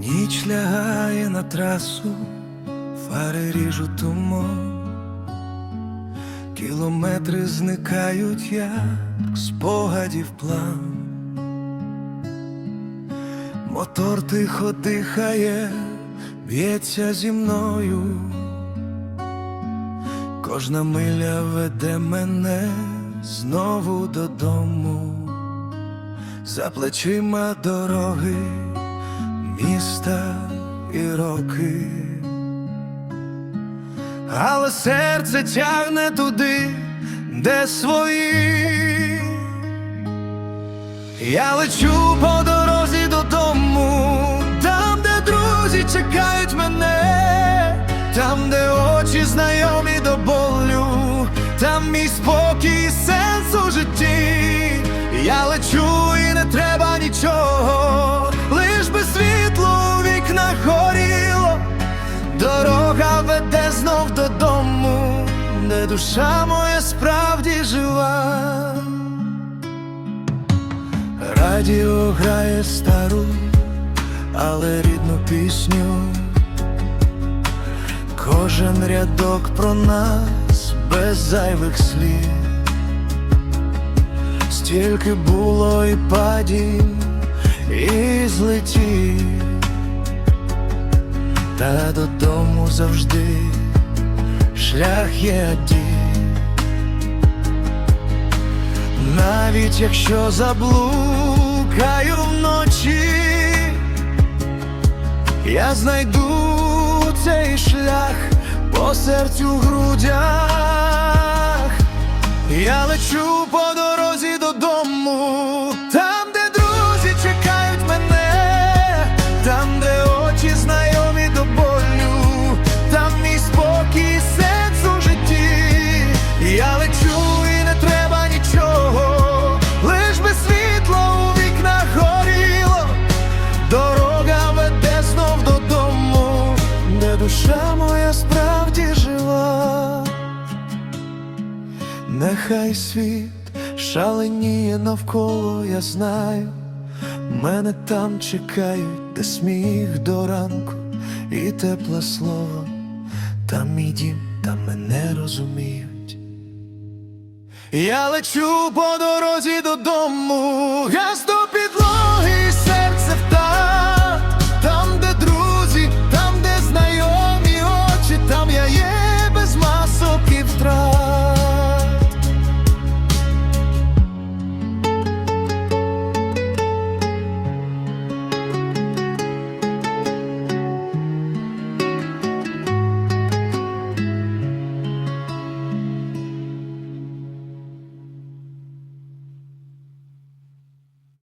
Ніч лягає на трасу, фари ріжуть туман, кілометри зникають, як спогадів план. Мотор тихо дихає, б'ється зі мною. Кожна миля веде мене знову додому, за плечима дороги, міста і роки. Але серце тягне туди, де свої. Я лечу по дорозі додому, там, де друзі чекають мене, там, де очі знайомі до болю, там мій спокій де душа моя справді жива. Радіо грає стару, але рідну пісню. Кожен рядок про нас без зайвих слів. Стільки було і падінь, і злетів, та додому завжди шлях є один. Навіть якщо заблукаю вночі, я знайду цей шлях по серцю в грудях. Я лечу душа моя справді жива. Нехай світ шаленіє навколо, я знаю, мене там чекають, де сміх до ранку і тепле слово, там мій дім, там мене розуміють. Я лечу по дорозі тобою